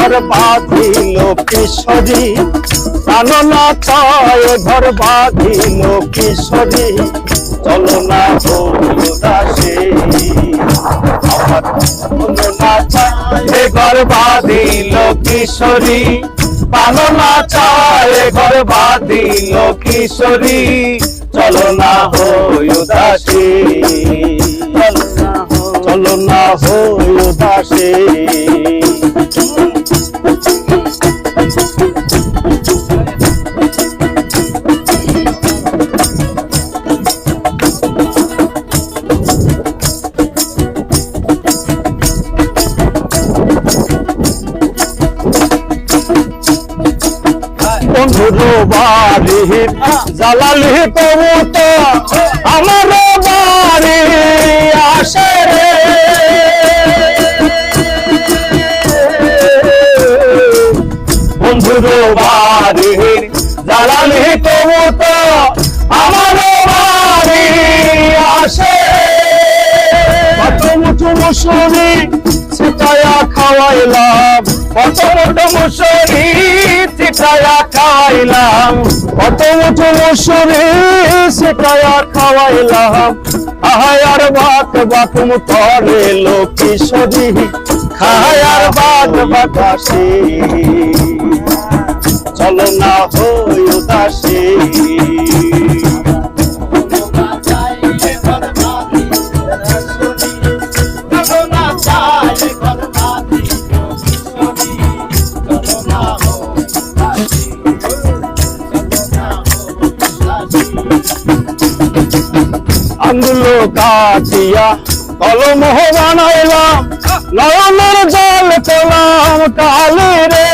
ঘর বাঁধিল কিশোরী। প্রাণনা চায় ঘর বাঁধিল কিশোরী। চলো না দাসে ঘর বাঁধিল কিশোরী। প্রাণনা চায় ঘর বাঁধিল কিশোরী। চলো না উদাসী চলো না হই বাড়ি জ্বালালি তবু তো আমার বাড়ি আসে রে। বাড়ি জ্বালালি তবু আমার বাড়ি আসে মুঠো মুসুরি, ছিটায়া খাওয়াইলাম, কত মুঠো মুসুরি ছিটায়া খাওয়াইলাম কত মুঠো মুসুরে ছিটায়া খাওয়াইলাম। আহায়ার বাক বাকুম করে মুতরে সরি খায় বাক বাত বাতাসি চলো না হই উদাসী। আঙ্গুলো কাটিয়া কলম বানাইলাম, নয়নের জল তোলাম কালে রে।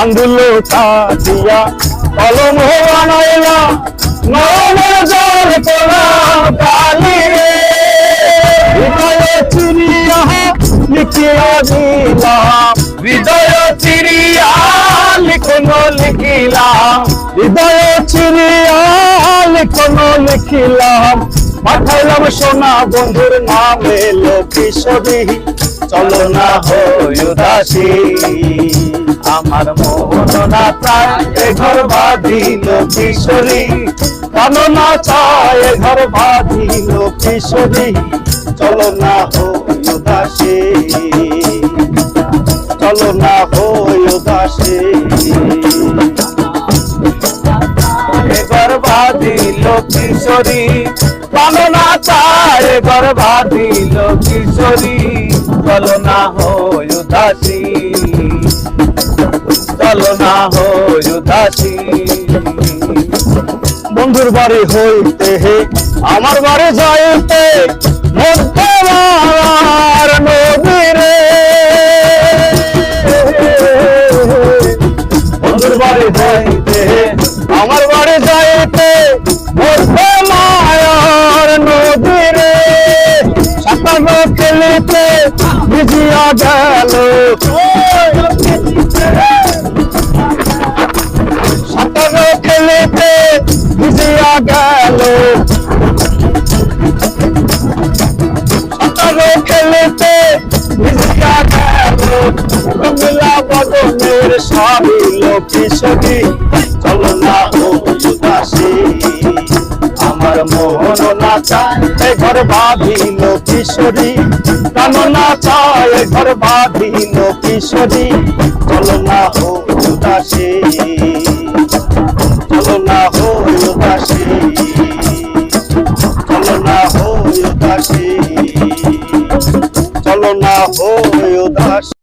আঙ্গুলো কাটিয়া কলম বানাইলাম, নয়নের জল তোলাম কালে রে। হৃদয় চিরিয়া লিখিয়া দিলাম, হৃদয় চিরিয়া লিখনো লিখিলাম, হৃদয় লিখিলাম, পাঠাইলাম সোনা বন্ধুর নামে লোকিশোরী চলো না হই উদাসী, আমার মোহন চায় এ ঘর বাঁধিল কিশোরী কামনা চায় এ ঘর বাঁধিল কিশোরী চলো না হই উদাসী, চলো না হই চায় গর্ভাধিল কিশোরী চলো না হই উদাসী। চলো না হই উদাসী। বন্ধুর বাড়ি হইতে হে, আমার বাড়ি যাইতে মধ্যে খেলিতে ভিজিয়া গেল। সাঁতার খেলিতে ভিজিয়া গেল। সাঁতার খেলিতে ভিজিয়া গেল। রঙিলা বদনের চলো না ও আমার মোহন না চায়, এ ঘর বাঁধিল কিশোরী। কামনা চায়, এ ঘর বাঁধিল কিশোরী। চলো না হো উদাসী। চলো না হো উদাসী। চলো না হো চলো না হো